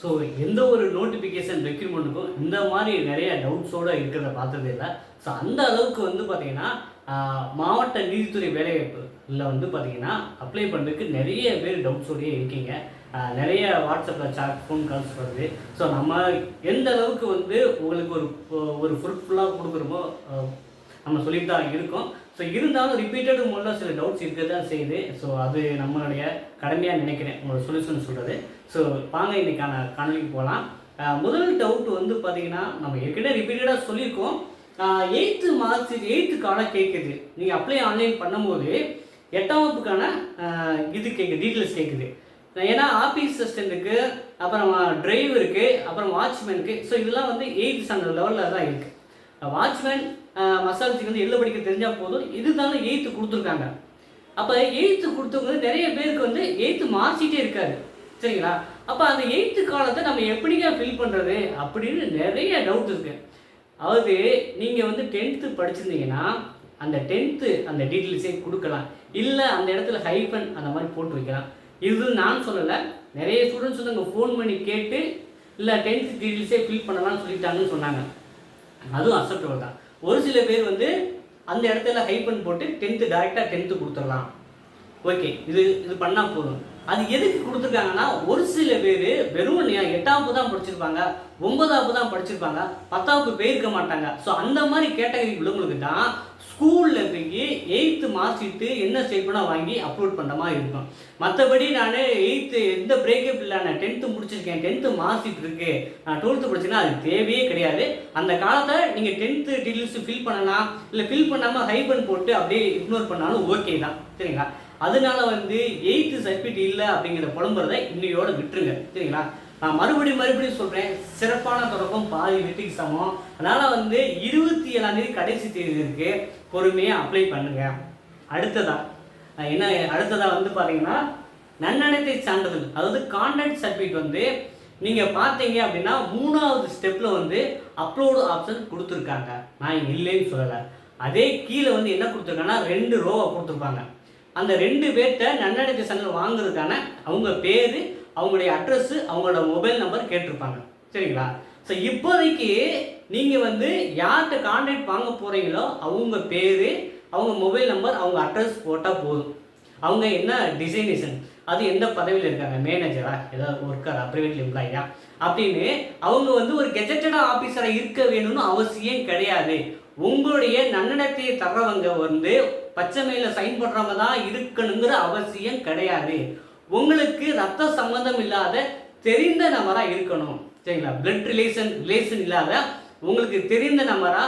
So எந்த ஒரு notification ரெக்யூர்மெண்ட்டுக்கும் இந்த மாதிரி நிறைய டவுட்ஸோடு இருக்கிறத பார்த்தது இல்லை. ஸோ அந்த அளவுக்கு வந்து பார்த்தீங்கன்னா மாவட்ட நீதித்துறை வேலைவாய்ப்புல வந்து பார்த்தீங்கன்னா அப்ளை பண்ணுறதுக்கு நிறைய பேர் டவுட்ஸோடயே இருக்கீங்க. நிறைய வாட்ஸ்அப்பில் சாட் ஃபோன் கால்ஸ் வருது. ஸோ நம்ம எந்த அளவுக்கு வந்து உங்களுக்கு ஒரு ஒரு ஃபுல்ஃபுல்லாக கொடுக்குறோமோ நம்ம சொல்லிட்டு தான் இருக்கோம். ஸோ இருந்தாலும் ரிப்பீட்டட் மூலம் சில டவுட்ஸ் இருக்க தான் செய்யுது. ஸோ அது நம்மளுடைய கடமையாக நினைக்கிறேன். உங்களோட சொல்யூஷன் சொல்கிறது ஸோ வாங்க இன்றைக்கான காணொலிக்கு போகலாம் முதல் டவுட் வந்து பார்த்தீங்கன்னா நம்ம ஏற்கனவே ரிப்பீட்டடாக சொல்லியிருக்கோம். எயித்து மார்க்ஸ் எயித்துக்கான கேட்குது நீங்கள் அப்ளை ஆன்லைன் பண்ணும்போது எட்டாம் வகுப்புக்கான இது கேட்குது டீட்டெயில்ஸ் கேட்குது ஏன்னா ஆஃபீஸ் அசிஸ்டண்ட்டுக்கு அப்புறம் டிரைவருக்கு அப்புறம் வாட்ச்மேனுக்கு ஸோ இதெல்லாம் வந்து எயித் ஸ்டாண்டர்ட் லெவலில் தான் இருக்குது வாட்ச்மேன் மசாலத்துக்கு வந்து எழுத படிக்க தெரிஞ்சால் போதும். இதுதானே எயித்து கொடுத்துருக்காங்க. அப்போ எயித்து கொடுத்தவங்க நிறைய பேருக்கு வந்து எயித்து மார்க் இருக்காது சரிங்களா? அப்போ அந்த எயித்து காலத்தை நம்ம எப்படிங்க ஃபில் பண்ணுறது அப்படின்னு நிறைய டவுட் இருக்கு. அதாவது நீங்கள் வந்து டென்த்து படிச்சிருந்தீங்கன்னா அந்த டென்த்து அந்த டீட்டெயில்ஸே கொடுக்கலாம். இல்லை அந்த இடத்துல ஹைஃபன் அந்த மாதிரி போட்டு வைக்கலாம். இது நான் சொல்லலை. நிறைய ஸ்டூடெண்ட்ஸ் வந்து அங்கே ஃபோன் பண்ணி கேட்டு இல்லை டென்த்து டீட்டெயில்ஸே ஃபில் பண்ணலாம்னு சொல்லிட்டாங்கன்னு சொன்னாங்க. அதுவும் அக்செப்டபிள் தான். ஒரு சில பேர் வந்து அந்த இடத்துல ஹைப்பன் போட்டு டென்த்து டேரெக்டாக டென்த்து கொடுத்துடலாம். ஓகே இது இது பண்ணால் போதும். அது எதுக்கு கொடுத்துருக்காங்கன்னா ஒரு சில பேர் வெறும் எட்டாவது தான் படிச்சிருப்பாங்க ஒன்பதாவது தான் படிச்சிருப்பாங்க பத்தாவது போயிருக்க மாட்டாங்க. ஸோ அந்த மாதிரி கேட்டகரி உள்ளவங்களுக்கு தான் ஸ்கூலில் போய் எயித்து மார்க் ஷீட்டு என்ன ஸ்டேட்மெண்ட்டாக வாங்கி அப்லோட் பண்ணுற மாதிரி இருக்கும். மற்றபடி நான் எயித்து எந்த பிரேக்கப் இல்லை நான் டென்த்து முடிச்சிருக்கேன் டென்த்து மார்க் ஷீட் இருக்குது நான் டுவெல்த்து படிச்சேன்னா அது தேவையே கிடையாது. அந்த காலத்தை நீங்கள் டென்த்து டீட்டெயில்ஸ் ஃபில் பண்ணலாம் இல்லை ஃபில் பண்ணாமல் ஹைபன் போட்டு அப்படியே இக்னோர் பண்ணாலும் ஓகே தான். சரிங்களா? அதனால வந்து எயித்து சர்டிஃபிகேட் இல்லை அப்படிங்கிற புலம்புறத இன்னையோட விட்டுருங்க. சரிங்களா? நான் மறுபடியும் மறுபடியும் சொல்கிறேன் சிறப்பான தொடக்கம் பாதி வெற்றிக்கு சமம். அதனால் வந்து இருபத்தி ஏழாம் தேதி கடைசி தேதி இருக்கு. பொறுமையாக அப்ளை பண்ணுங்க. அடுத்ததா என்ன அடுத்ததாக வந்து பார்த்தீங்கன்னா நன்னடத்தை சான்றிதழ் அதாவது கான்டாக்ட் சர்டிஃபிகேட் வந்து நீங்கள் பார்த்தீங்க அப்படின்னா மூணாவது ஸ்டெப்பில் வந்து அப்லோடு ஆப்ஷன் கொடுத்துருக்காங்க. நான் இல்லைன்னு சொல்லலை. அதே கீழே வந்து என்ன கொடுத்துருக்காங்கன்னா ரெண்டு ரோவை கொடுத்துருப்பாங்க. அந்த ரெண்டு பேர்த்த நன்னடத்தை சங்கம் வாங்குறதுக்கான அவங்க பேர் அவங்களுடைய அட்ரஸ் அவங்களோட மொபைல் நம்பர் கேட்டிருப்பாங்க. சரிங்களா? ஸோ இப்போதைக்கு நீங்கள் வந்து யார்கிட்ட கான்டாக்ட் வாங்க போகிறீங்களோ அவங்க பேர் அவங்க மொபைல் நம்பர் அவங்க அட்ரஸ் போட்டால் போதும். அவங்க என்ன டிசைனேஷன் அது எந்த பதவியில் இருக்காங்க? மேனேஜரா ஏதாவது ஒர்க்கரா ப்ரைவேட் எம்ப்ளாயா அப்படின்னு அவங்க வந்து ஒரு கெஜட்டடாக ஆஃபீஸராக இருக்க வேணும்னு அவசியம் கிடையாது. உங்களுடைய நன்னடத்தையை தர்றவங்க வந்து பச்சை மேல சைன் பண்ணுறவங்க தான் இருக்கணுங்கிற அவசியம் கிடையாது. உங்களுக்கு ரத்த சம்பந்தம் இல்லாத தெரிந்த நபராக இருக்கணும். சரிங்களா? பிளட் ரிலேஷன் ரிலேஷன் இல்லாத உங்களுக்கு தெரிந்த நபரா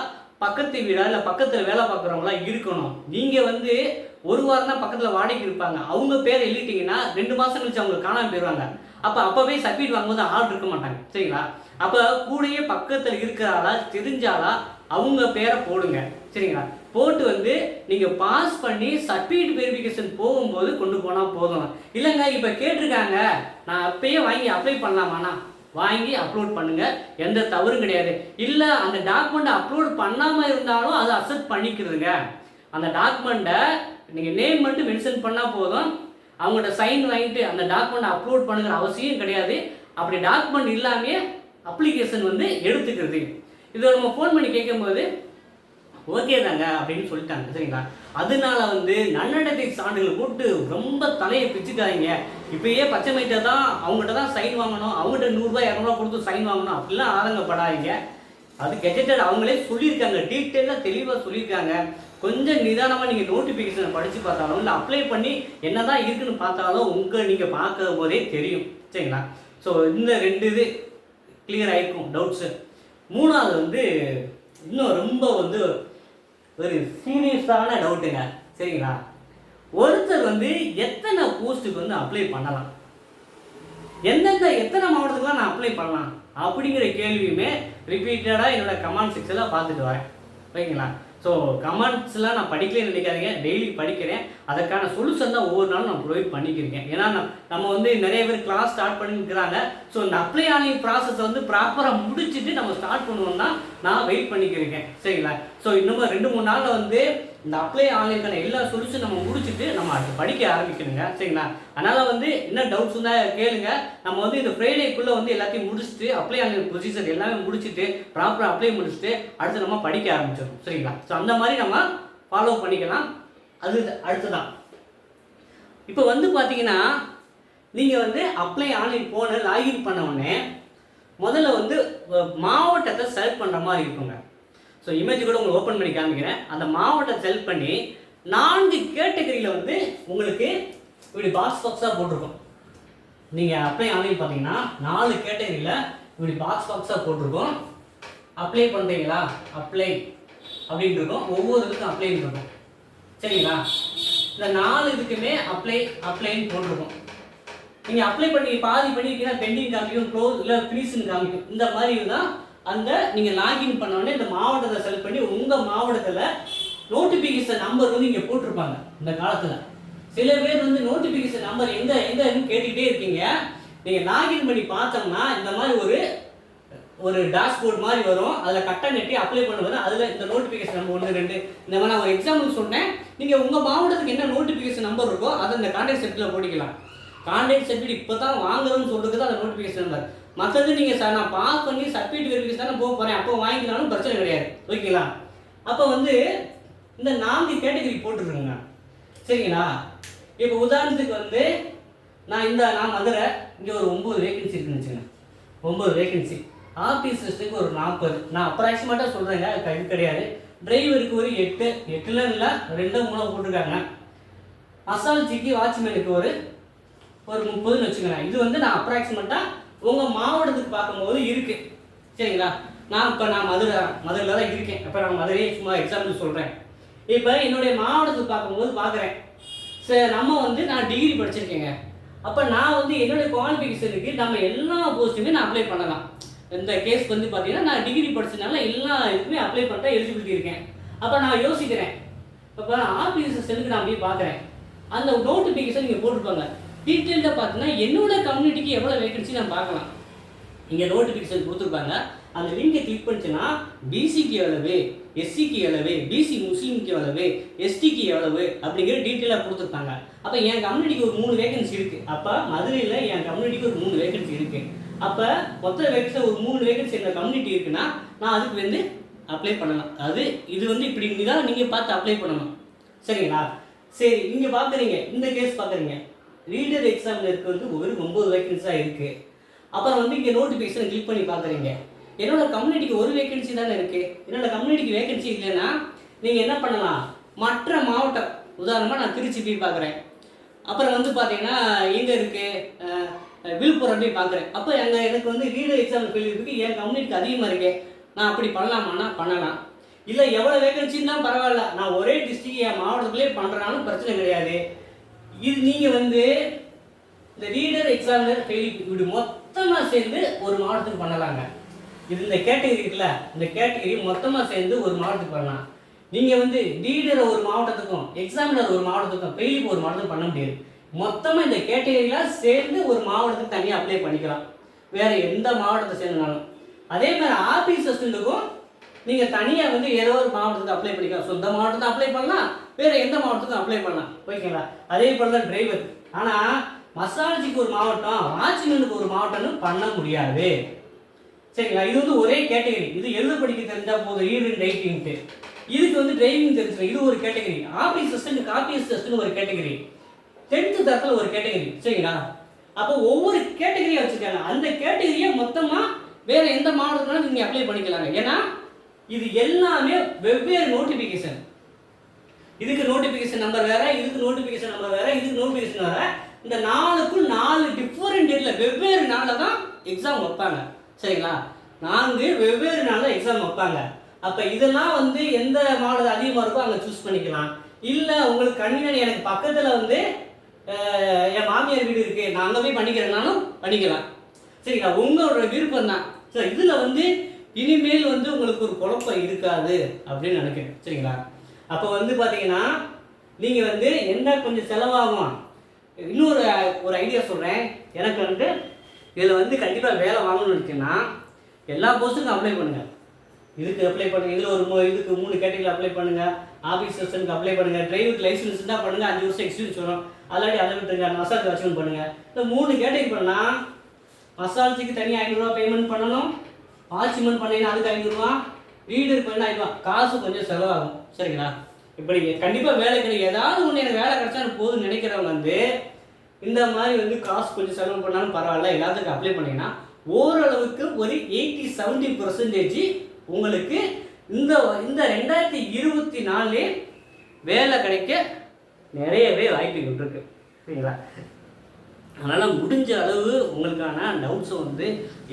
பக்கத்து வீடா இல்லை பக்கத்தில் வேலை பார்க்குறவங்களா இருக்கணும். நீங்கள் வந்து ஒரு வாரம் தான் பக்கத்தில் வாடகைக்கு இருப்பாங்க. அவங்க பேரை எழுதிட்டீங்கன்னா ரெண்டு மாதம் கழிச்சு அவங்க காணாமல் போயிடுவாங்க அப்போ அப்போவே சர்டிஃபிகேட் வாங்கும்போது ஆள் இருக்க மாட்டாங்க. சரிங்களா? அப்போ கூடயே பக்கத்தில் இருக்கிறாளா தெரிஞ்சாலா அவங்க பேரை போடுங்க. சரிங்களா? போட்டு வந்து நீங்கள் பாஸ் பண்ணி சர்டிஃபிகேட் வெரிஃபிகேஷன் போகும்போது கொண்டு போனால் போதும். இல்லைங்க இப்போ கேட்டிருக்காங்க நான் அப்பயே வாங்கி அப்ளை பண்ணலாமாண்ணா? வாங்கி அப்லோட் பண்ணுங்க. எந்த தவறும் கிடையாது. இல்லை அந்த டாக்குமெண்ட் அப்லோட் பண்ணாமல் இருந்தாலும் அதை அக்செப்ட் பண்ணிக்கிறதுங்க. அந்த டாக்குமெண்ட்டை நீங்கள் நேம் மட்டும் மென்ஷன் பண்ணால் போதும். அவங்கள்ட்ட சைன் வாங்கிட்டு அந்த டாக்குமெண்ட் அப்லோட் பண்ணுங்கிற அவசியம் கிடையாது. அப்படி டாக்குமெண்ட் இல்லாமே அப்ளிகேஷன் வந்து எடுத்துக்கிறது. இதை நம்ம ஃபோன் பண்ணி கேட்கும்போது ஓகே தாங்க அப்படின்னு சொல்லிட்டாங்க சரிங்களா? அதனால வந்து நன்னடத்தை சான்றுகள் போட்டு ரொம்ப தலையை பிச்சுக்காதீங்க. இப்பயே பச்சை மைட்டை தான் அவங்ககிட்ட தான் சைன் வாங்கணும். அவங்ககிட்ட நூறுரூவா இரநூறுவா கொடுத்து சைன் வாங்கணும். அப்படிலாம் ஆதங்கப்படாதீங்க. அது கெஜெட்டட் அவங்களே சொல்லியிருக்காங்க. டீட்டெயிலாக தெளிவாக சொல்லியிருக்காங்க. கொஞ்சம் நிதானமாக நீங்கள் நோட்டிஃபிகேஷனை படித்து பார்த்தாலும் இல்லை அப்ளை பண்ணி என்னதான் இருக்குன்னு பார்த்தாலும் உங்கள் நீங்கள் பார்க்கும் போதே தெரியும். சரிங்களா? ஸோ இந்த ரெண்டு இது கிளியர் ஆகிருக்கும் டவுட்ஸு மூணாவது வந்து இன்னும் ரொம்ப வந்து ஒரு சீரியஸான டவுட்டுங்க. சரிங்களா? ஒருத்தர் வந்து எத்தனை போஸ்ட்டுக்கு வந்து அப்ளை பண்ணலாம்? எந்தெந்த எத்தனை மாவட்டத்துக்குலாம் நான் அப்ளை பண்ணலாம்? அப்படிங்கிற கேள்வியுமே ரிப்பீட்டடாக என்னோட கமெண்ட் செக்ஷனில் பார்த்துட்டு வரேன். ஓகேங்களா? ஸோ கமெண்ட்ஸ்லாம் நான் படிக்கலன்னு நினைக்காதீங்க. டெய்லி படிக்கிறேன். அதற்கான சொல்யூஷன் தான் ஒவ்வொரு நாளும் நான் ப்ரொவைட் பண்ணிக்கிறேன். ஏன்னா நம்ம- நம்ம வந்து நிறைய பேர் கிளாஸ் ஸ்டார்ட் பண்ணிக்கிறாங்க ஸோ இந்த அப்ளை ஆன்லைன் ப்ராசஸை வந்து ப்ராப்பராக முடிச்சுட்டு நம்ம ஸ்டார்ட் பண்ணுவோம்னா நான் வெயிட் பண்ணிக்கிறேன். சரிங்களா? ஸோ இன்னமும் ரெண்டு மூணு நாளில் வந்து இந்த அப்ளை ஆன்லைனுக்கான எல்லா சொல்யூஷன் நம்ம முடிச்சுட்டு நம்ம அடுத்து படிக்க ஆரம்பிக்கணுங்க. சரிங்களா? அதனால் வந்து என்ன டவுட்ஸ் இருந்தால் கேளுங்க. நம்ம வந்து இந்த ஃப்ரைடேக்குள்ளே வந்து எல்லாத்தையும் முடிச்சுட்டு அப்ளை ஆன்லைன் ப்ரொசீஜர் எல்லாமே முடிச்சுட்டு ப்ராப்பராக அப்ளை முடிச்சுட்டு அடுத்து நம்ம படிக்க ஆரம்பிச்சிடும் சரிங்களா? ஸோ அந்த மாதிரி நம்ம ஃபாலோ பண்ணிக்கலாம். அது அடுத்துதான். இப்போ வந்து பார்த்தீங்கன்னா நீங்கள் வந்து அப்ளை ஆன்லைன் போன லாகின் பண்ண உடனே முதல்ல வந்து மாவட்டத்தை செலக்ட் பண்ணுற மாதிரி இருக்குங்க. ஸோ இமேஜ் கூட உங்களுக்கு ஓப்பன் பண்ணி காமிக்கிறேன். அந்த மாவட்டத்தை செலக்ட் பண்ணி நான்கு கேட்டகரியில் வந்து உங்களுக்கு இப்படி பாக்ஸ் பாக்ஸாக போட்டிருக்கோம். நீங்கள் அப்ளை ஆன்லைன் பார்த்தீங்கன்னா நாலு கேட்டகரியில் இப்படி பாக்ஸ் பாக்ஸாக போட்டிருக்கோம். அப்ளை பண்ணுறீங்களா அப்ளை அப்படின்னு இருக்கும். ஒவ்வொரு இதுக்கும் அப்ளைன்னு இருக்கும். சரிங்களா? இந்த நாலு இதுக்குமே அப்ளை அப்ளைன்னு போட்டிருக்கோம். நீங்கள் அப்ளை பண்ணி பாதி பண்ணியிருக்கீங்கன்னா பெண்டிங் காமிக்கும் க்ளோஸ் இல்லை ஃபினிஷ்னு காமிக்கும். இந்த மாதிரி தான் அந்த நீங்கள் லாகின் பண்ண உடனே இந்த மாவட்டத்தை செலக்ட் பண்ணி உங்கள் மாவட்டத்தில் நோட்டிஃபிகேஷன் நம்பர் வந்து இங்கே போட்டிருப்பாங்க இந்த காலத்தில். சில பேர் வந்து நோட்டிஃபிகேஷன் நம்பர் எந்த எங்கன்னு கேட்டுக்கிட்டே இருக்கீங்க. நீங்கள் லாகின் பண்ணி பார்த்தோம்னா இந்த மாதிரி ஒரு ஒரு டேஷ்போர்ட் மாதிரி வரும். அதில் கட்டம் நெட்டி அப்ளை பண்ணுவது அதில் இந்த நோட்டிஃபிகேஷன் நம்பர் ஒன்று ரெண்டு இந்த மாதிரி நான் ஒரு எக்ஸாம்பிள் சொன்னேன். நீங்கள் உங்கள் மாவட்டத்துக்கு என்ன நோட்டிஃபிகேஷன் நம்பர் இருக்கோ அதை இந்த கான்டாக்ட் செட்டில் போட்டிக்கலாம். கான்டாக்ட் செட்டில் இப்போ தான் வாங்குறதுன்னு சொல்கிறது தான் அந்த நோட்டிஃபிகேஷன் நம்பர் மற்றது நீங்கள் சார் நான் பாஸ் பண்ணி சர்டிஃபிகேட் வெரிஃபிகேஷன் தானே போக போகிறேன் அப்போ வாங்கிக்கலாம்னு பிரச்சனை கிடையாது. ஓகேங்களா? அப்போ வந்து இந்த நான்கு கேட்டகரி போட்டுருக்குங்க சரிங்களா? இப்போ உதாரணத்துக்கு வந்து நான் இந்த நான் மதுரை இங்கே ஒரு ஒம்பது வேகன்சி இருக்குன்னு வச்சுக்கோங்க. ஒம்பது வேகன்சி ஆஃபீஸர்ஸுக்கு ஒரு நாற்பது நான் அப்ராக்சிமேட்டாக சொல்கிறேங்க அது இது கிடையாது. டிரைவருக்கு ஒரு எட்டு. எட்டுல இல்லை ரெண்டோ மூணு போட்டிருக்காங்க. மசால்ஜிக்கு வாட்ச்மேனுக்கு ஒரு ஒரு முப்பதுன்னு வச்சுக்கோங்க. இது வந்து நான் அப்ராக்சிமேட்டாக உங்கள் மாவட்டத்துக்கு பார்க்கும்போது இருக்கு. சரிங்களா? நான் இப்போ நான் மதுரை மதுரையில் தான் இருக்கேன். இப்போ நான் மதுரையே சும்மா எக்ஸாம்பிள் சொல்கிறேன் இப்போ என்னுடைய மாவட்டத்துக்கு பார்க்கும்போது பார்க்குறேன். சார் நம்ம வந்து நான் டிகிரி படிச்சிருக்கேங்க. அப்போ நான் வந்து என்னுடைய குவாலிஃபிகேஷனுக்கு நம்ம எல்லா போஸ்ட்டுமே நான் அப்ளை பண்ணலாம். இந்த கேஸ் வந்து பார்த்தீங்கன்னா நான் டிகிரி படிச்சதுனால எல்லா இதுக்குமே அப்ளை பண்ணுற எலிஜிபிலிட்டி இருக்கேன். அப்போ நான் யோசிக்கிறேன். இப்போ ஆஃபீஸ் செல்லுக்கு நான் போய் பார்க்குறேன். அந்த நோட்டிஃபிகேஷன் நீங்கள் போட்டிருப்பாங்க. டீட்டெயில்டாக பார்த்தீங்கன்னா என்னோட கம்யூனிட்டிக்கு எவ்வளோ வேகன்சி நான் பார்க்கலாம். இங்கே நோட்டிஃபிகேஷன் கொடுத்துருப்பாங்க. அந்த லிங்கை கிளிக் பண்ணிச்சுன்னா பிசிக்கு எவ்வளவு எஸ்சிக்கு எவ்வளவு பிசி முஸ்லீமுக்கு எவ்வளவு எஸ்டிக்கு எவ்வளவு அப்படிங்கிற டீட்டெயிலாக கொடுத்துருப்பாங்க. அப்போ என் கம்யூனிட்டிக்கு ஒரு மூணு வேகன்சி இருக்குது அப்போ மதுரையில் என் கம்யூனிட்டிக்கு ஒரு மூணு வேகன்சி இருக்குது அப்போ மொத்த வேகன்சி ஒரு மூணு வேகன்சி எங்கள் கம்யூனிட்டி இருக்குன்னா நான் அதுக்கு வந்து அப்ளை பண்ணலாம். அது இது வந்து இப்படி தான் நீங்கள் பார்த்து அப்ளை பண்ணணும். சரிங்களா? சரி நீங்கள் பார்க்குறீங்க இந்த கேஸ் பார்க்குறீங்க ரீடர் எக்ஸாமில் இருக்கிறது ஒரு ஒம்பது வேகன்ஸாக இருக்குது அப்புறம் வந்து இங்கே நோட்டிஃபிகேஷன் கிளிக் பண்ணி பார்க்குறீங்க. என்னோட கம்யூனிட்டிக்கு ஒரு வேகன்சி தானே இருக்குது என்னோட கம்யூனிட்டிக்கு வேகன்சி இல்லைன்னா நீங்கள் என்ன பண்ணலாம்? மற்ற மாவட்டம் உதாரணமாக நான் திருச்சி போய் பார்க்குறேன். அப்புறம் வந்து பார்த்தீங்கன்னா எங்கே இருக்குது விழுப்புரம் போய் பார்க்குறேன். அப்போ எங்கள் எனக்கு வந்து ரீடர் எக்ஸாம் ஃபெயில் இருக்குது என் கம்யூனிட்டிக்கு அதிகமாக இருக்கே. நான் அப்படி பண்ணலாமான்னா பண்ணலாம். இல்லை எவ்வளோ வேகன்சின்னு தான் பரவாயில்ல. நான் ஒரே டிஸ்ட்ரிக்ட் என் மாவட்டத்துலேயே பண்ணுறானும் பிரச்சனை கிடையாது. இது நீங்கள் வந்து இந்த ரீடர் எக்ஸாமினர் ஃபெயில் இப்படி மொத்தமாக சேர்ந்து ஒரு மாவட்டத்துக்கு பண்ணலாங்க. இது இந்த கேட்டகரி இருக்குல்ல இந்த கேட்டகரி மொத்தமாக சேர்ந்து ஒரு மாவட்டத்துக்கு பண்ணலாம். நீங்கள் வந்து ரீடரை ஒரு மாவட்டத்துக்கும் எக்ஸாமினர் ஒரு மாவட்டத்துக்கும் ஃபெயிலுக்கு ஒரு மாவட்டத்துக்கு பண்ண முடியாது. மொத்தமாக இந்த கேட்டகரியெலாம் சேர்ந்து ஒரு மாவட்டத்துக்கு தனியாக அப்ளை பண்ணிக்கலாம். வேறு எந்த மாவட்டத்தை சேர்ந்தனாலும் அதே மாதிரி ஆபீஸ் அசிஸ்டண்ட்டுக்கும் நீங்கள் தனியாக வந்து ஏதோ ஒரு மாவட்டத்துக்கு அப்ளை பண்ணிக்கலாம். சொந்த மாவட்டத்துக்கு அப்ளை பண்ணலாம் வேறு எந்த மாவட்டத்துக்கும் அப்ளை பண்ணலாம். ஓகேங்களா? அதே போல் தான் டிரைவர் ஆனால் மசாலஜிக்கு ஒரு மாவட்டம் வாட்ச்மேனுக்கு ஒரு மாவட்டம்னு பண்ண முடியாது. சரிங்களா? இது வந்து ஒரே கேட்டகரி இது எழுத படிக்க தெரிஞ்சால் போதும். ஈடு ரைட்டிங்ட்டு இதுக்கு வந்து டிரைவிங் தெரிஞ்சுக்கலாம் இது ஒரு category office assistant copy assistant ஒரு கேட்டகரி டென்த்து தரத்தில் ஒரு கேட்டகரி சரிங்களா? அப்போ ஒவ்வொரு கேட்டகரியாக வச்சுருக்காங்க. அந்த கேட்டகரியை மொத்தமாக வேறு எந்த மாவட்டத்தினாலும் நீங்கள் அப்ளை பண்ணிக்கலாங்க. ஏன்னா இது எல்லாமே வெவ்வேறு நோட்டிஃபிகேஷன் இதுக்கு நோட்டிஃபிகேஷன் நம்பர் வேற இதுக்கு நோட்டிஃபிகேஷன் நம்பர் வேற இதுக்கு நோட்டிஃபிகேஷன் வேற. இந்த நாலுக்கும் நாலு டிஃபரெண்ட் டேட்ல வெவ்வேறு நாளில் தான் எக்ஸாம் வைப்பாங்க. சரிங்களா? நான்கு வெவ்வேறு நாளில் எக்ஸாம் வைப்பாங்க. அப்போ இதெல்லாம் வந்து எந்த மாடல் அதிகமாக இருக்கோ அங்கே சூஸ் பண்ணிக்கலாம். இல்லை உங்களுக்கு கன்வீனியன் எனக்கு பக்கத்தில் வந்து என் மாமியார் வீடு இருக்கு. நான் அங்கே போய் பண்ணிக்கிறேன்னாலும் பண்ணிக்கலாம். சரிங்களா? உங்களோட விருப்பம் தான் சரி இதில் வந்து இனிமேல் வந்து உங்களுக்கு ஒரு குழப்பம் இருக்காது அப்படின்னு நினைக்கிறேன் சரிங்களா? அப்போ வந்து பார்த்தீங்கன்னா நீங்கள் வந்து என்ன கொஞ்சம் செலவாகும்? இன்னொரு ஒரு ஐடியா சொல்கிறேன் எனக்கு வந்து இதில் வந்து கண்டிப்பாக வேலை வாங்கணும்னு நினைச்சேன்னா எல்லா போஸ்ட்டுக்கும் அப்ளை பண்ணுங்கள் இதுக்கு அப்ளை பண்ணுங்க இதில் ஒரு மூ- இதுக்கு மூணு கேட்டகரியில் அப்ளை பண்ணுங்க. ஆஃபீஸ் அப்ளை பண்ணுங்கள் டிரைவருக்கு லைசன்ஸ் தான் பண்ணுங்க. அஞ்சு வருஷம் எக்ஸ்பீரியன்ஸ் வரும். ஆல்ரெடி அதை விட்டுருங்க. மசாஜ் வாட்ச்மேன் பண்ணுங்கள் இந்த மூணு கேட்டகரி பண்ணால் மசாஜுக்கு தனியாக ஐநூறுரூவா பேமெண்ட் பண்ணணும். வாட்ச்மேன் பண்ணீங்கன்னா அதுக்கு ஐநூறுரூவா ரீடர் பண்ண ஐநூறுவா காசு கொஞ்சம் செலவாகும். சரிங்களா? இப்போ நீங்கள் கண்டிப்பாக வேலை கிடைக்கும் ஏதாவது ஒன்று எனக்கு வேலை கிடைச்சா எனக்கு போதும் நினைக்கிறவங்க வந்து இந்த மாதிரி வந்து காசு கொஞ்சம் செலவு பண்ணாலும் பரவாயில்ல எல்லாத்துக்கும் அப்ளை பண்ணீங்கன்னா ஓரளவுக்கு ஒரு எயிட்டி செவன்ட்டி பர்சன்டேஜ் உங்களுக்கு இந்த இந்த ரெண்டாயிரத்தி இருபத்தி நாலுலே வேலை கிடைக்க நிறையவே வாய்ப்புகள் இருக்கு. சரிங்களா? அதனால் முடிஞ்ச அளவு உங்களுக்கான டவுட்ஸை வந்து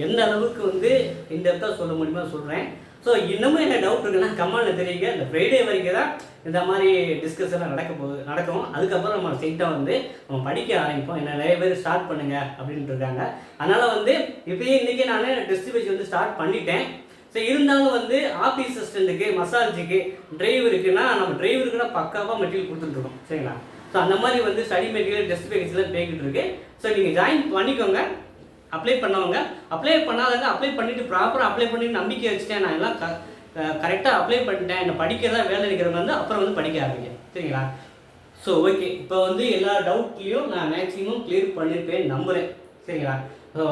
எந்த அளவுக்கு வந்து இந்த இடத்த சொல்ல முடியுமோ சொல்கிறேன் ஸோ இன்னமும் என்ன டவுட் இருக்குன்னா கமெண்ட்ல தெரியுங்க. இந்த ஃப்ரைடே வரைக்கும் தான் இந்த மாதிரி டிஸ்கஷன்லாம் நடக்க போகுது நடக்கும். அதுக்கப்புறம் நம்ம ஸ்ட்ரெயிட்டாக வந்து நம்ம படிக்க ஆரம்பிப்போம். என்ன நிறைய பேர் ஸ்டார்ட் பண்ணுங்க அப்படின்ட்டு இருக்காங்க. அதனால் வந்து இப்போயே இன்றைக்கி நான் டிஸ்ட்ரிபியூஷன் வந்து ஸ்டார்ட் பண்ணிட்டேன். ஸோ இருந்தாலும் வந்து ஆஃபீஸ் அசிஸ்டண்ட்டுக்கு மசாஜுக்கு டிரைவருக்குன்னா நம்ம டிரைவருக்குன்னா பக்காவாக மெட்டீரியல் கொடுத்துட்ருக்கோம் சரிங்களா? ஸோ அந்த மாதிரி வந்து ஸ்டடி மெட்டீரியல் டெஸ்ட் பேக்கேஜ்லாம் போய்கிட்டு இருக்கு. ஸோ நீங்கள் ஜாயின் பண்ணிக்கோங்க. அப்ளை பண்ணவங்க. அப்ளை பண்ணாதவங்க அப்ளை பண்ணிட்டு ப்ராப்பராக அப்ளை பண்ணிட்டு நம்பிக்கை வச்சுட்டேன். நான் எல்லாம் கரெக்டாக அப்ளை பண்ணிட்டேன். என்ன படிக்கிறதா வேலை இருக்கிறவங்க வந்து அப்புறம் வந்து படிக்க ஆரம்பிங்க. சரிங்களா? ஸோ ஓகே இப்போ வந்து எல்லா டவுட்லேயும் நான் மேக்ஸிமம் கிளியர் பண்ணியிருப்பேன் நம்புகிறேன் சரிங்களா? ஸோ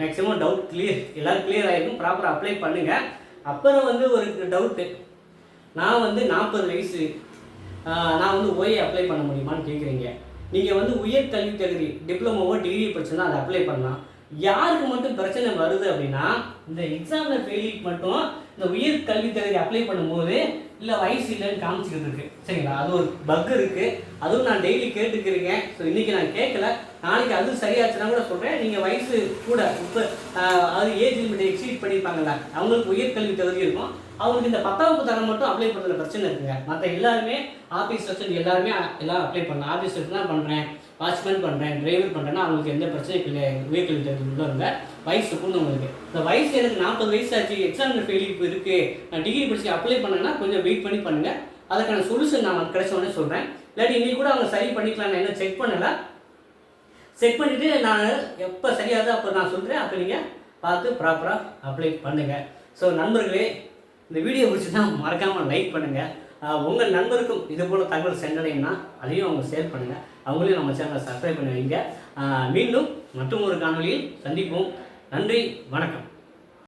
மேக்ஸிமம் டவுட் கிளியர் எல்லோரும் கிளியர் ஆகிருக்கும் ப்ராப்பராக அப்ளை பண்ணுங்கள் அப்புறம் வந்து ஒரு டவுட்டு நான் வந்து நாற்பது வயசு நான் வந்து ஓஏ அப்ளை பண்ண முடியுமான்னு கேட்குறீங்க நீங்கள் வந்து உயர் கல்வி தகுதி டிப்ளமோவோ டிகிரி படிச்சுன்னா அதை அப்ளை பண்ணலாம். யாருக்கு மட்டும் பிரச்சனை வருது அப்படின்னா இந்த எக்ஸாமில் ஃபெயிலுக்கு மட்டும் இந்த உயர் கல்வி தகுதி அப்ளை பண்ணும்போது இல்லை வயசு இல்லைன்னு காமிச்சிக்கிட்டு இருக்கு. சரிங்களா? அது ஒரு பக் இருக்குது அதுவும் நான் டெய்லி கேட்டுக்கிறீங்க ஸோ இன்னைக்கு நான் கேட்கல. நாளைக்கு அது சரியாச்சுன்னா கூட சொல்கிறேன் நீங்கள் வயசு கூட இப்போ அது ஏஜ் லிமிட்டை எக்ஸீட் பண்ணியிருப்பாங்கல்ல. அவங்களுக்கு உயர் கல்வி தகுதி இருக்கும். அவங்களுக்கு இந்த பத்தாவது தரம் மட்டும் அப்ளை பண்ணுறதுல பிரச்சனை இருக்குங்க. மற்ற எல்லாருமே ஆஃபீஸ் வச்சு எல்லாருமே எல்லாம் அப்ளை பண்ணலாம். ஆஃபீஸ் வச்சு தான் பண்ணுறேன் வாட்ச்மேன் பண்ணுறேன் டிரைவர் பண்ணுறேன்னா அவங்களுக்கு எந்த பிரச்சனையும் இல்லை. உயர் கல்வி தகுதி உள்ளவங்க வயசு உங்களுக்கு. இந்த வயசு எனக்கு நாற்பது வயசு ஆச்சு. எக்ஸாமில் ஃபெயில் இப்போ இருக்குது நான் டிகிரி படிச்சு அப்ளை பண்ணேன்னா கொஞ்சம் வெயிட் பண்ணி பண்ணுங்கள் அதுக்கான சொல்யூஷன் நான் கிடைச்ச உடனே சொல்கிறேன் இல்லாட்டி இன்னைக்கு கூட அவங்க சரி பண்ணிக்கலாம் நான் என்ன செக் பண்ணலை. செக் பண்ணிவிட்டு நான் எப்போ சரியாகுதோ அப்போ நான் சொல்கிறேன் அப்போ நீங்கள் பார்த்து ப்ராப்பராக அப்ளை பண்ணுங்கள் ஸோ நண்பர்களே இந்த வீடியோ பிடிச்சிருந்தா மறக்காமல் லைக் பண்ணுங்கள் உங்கள் நண்பருக்கும் இது போல் தகவல் சென்றடையும்னா அதையும் அவங்க ஷேர் பண்ணுங்கள் அவங்களையும் நம்ம சேனலை சப்ஸ்கிரைப் பண்ணி வைங்க. மீண்டும் மற்றும் ஒரு காணொளியில் சந்திப்போம். நன்றி வணக்கம்.